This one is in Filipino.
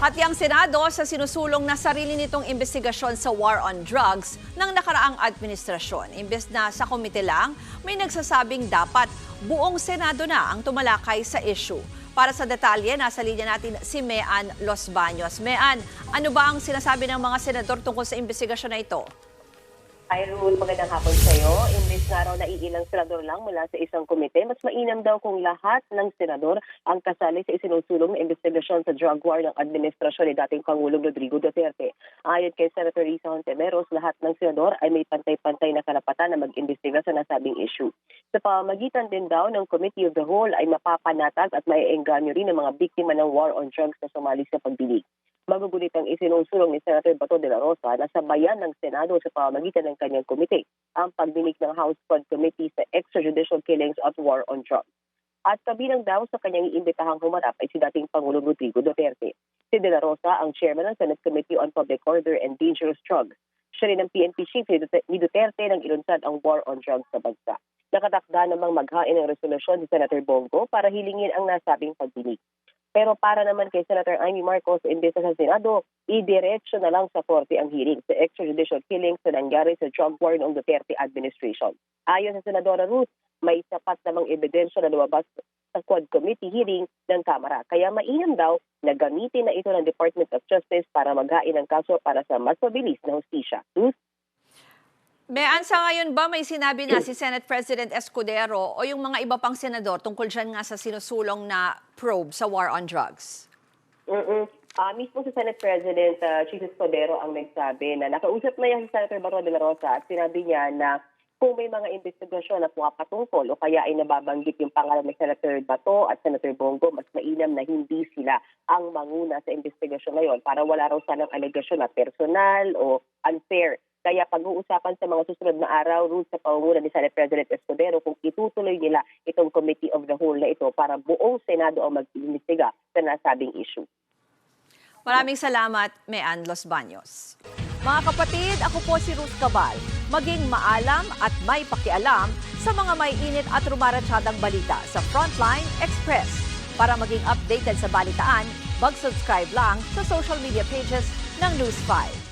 Hati ang Senado sa sinusulong na sarili nitong investigasyon sa war on drugs ng nakaraang administrasyon. Imbes na sa komite lang, may nagsasabing dapat buong Senado na ang tumalakay sa issue. Para sa detalye, nasa linya natin si Mean Los Baños. Mean, ano ba ang sinasabi ng mga senador tungkol sa investigasyon na ito? Hi, Rule. Magandang hapon sa iyo. Imbes na raw na iilang senador lang mula sa isang komite, mas mainam daw kung lahat ng senador ang kasali sa isinusulong na investigasyon sa drug war ng administrasyon ni dating Pangulong Rodrigo Duterte. Ayon kay Senator Risa Hontiveros, lahat ng senador ay may pantay-pantay na karapatan na mag-imbestiga sa nasabing issue. Sa pamagitan din daw ng Committee of the Whole ay mapapanatag at maiengganyo rin ng mga biktima ng war on drugs na sumali sa pagdinig. Magugulit ang isinusulong ni Senator Bato de la Rosa na sabayan ng Senado sa pamamagitan ng kanyang komite ang pagdinig ng House Fund Committee sa extrajudicial killings at war on drugs. At kabilang daw sa kanyang iimbitahang humarap ay si dating Pangulong Rodrigo Duterte. Si De La Rosa ang chairman ng Senate Committee on Public Order and Dangerous Drugs. Siya rin ang PNP chief ni Duterte nang ilunsad ang war on drugs sa bansa. Nakatakda namang maghain ng resolusyon si Senator Bongo para hilingin ang nasabing pagdinig. Pero para naman kay Senator Amy Marcos, imbes sa Senado, idiretso na lang sa korte ang hearing sa extrajudicial killings na nangyari sa drug war noong Duterte administration. Ayon sa Senadora Ruth, may sapat namang ebidensya na lumabas sa Quad Committee hearing ng Kamara. Kaya mainam daw na gamitin na ito ng Department of Justice para maghain ng kaso para sa mas mabilis na hustisya. Ruth? Mean, sa ngayon ba may sinabi na si Senate President Escudero o yung mga iba pang senador tungkol dyan nga sa sinusulong na probe sa war on drugs? Mm-mm. Ah, mismo si Senate President uh, Chief Escudero ang nagsabi na nakausap na yan si Senator Bato de la Rosa at sinabi niya na kung may mga investigasyon na pumapatungkol o kaya ay nababanggit yung pangalan ni Senator Bato at Senator Bongo, mas mainam na hindi sila ang manguna sa investigasyon ngayon para wala raw sanang alegasyon na personal o unfair. Kaya pag-uusapan sa mga susunod na araw, rules sa pangunguna ni Senate President Escudero kung itutuloy nila itong Committee of the Whole na ito para buong Senado ang mag-imbestiga sa nasabing issue. Maraming salamat, Mean Los Baños. Mga kapatid, ako po si Ruth Cabal. Maging maalam at may pakialam sa mga may init at rumaratsadang balita sa Frontline Express. Para maging updated sa balitaan, mag-subscribe lang sa social media pages ng News 5.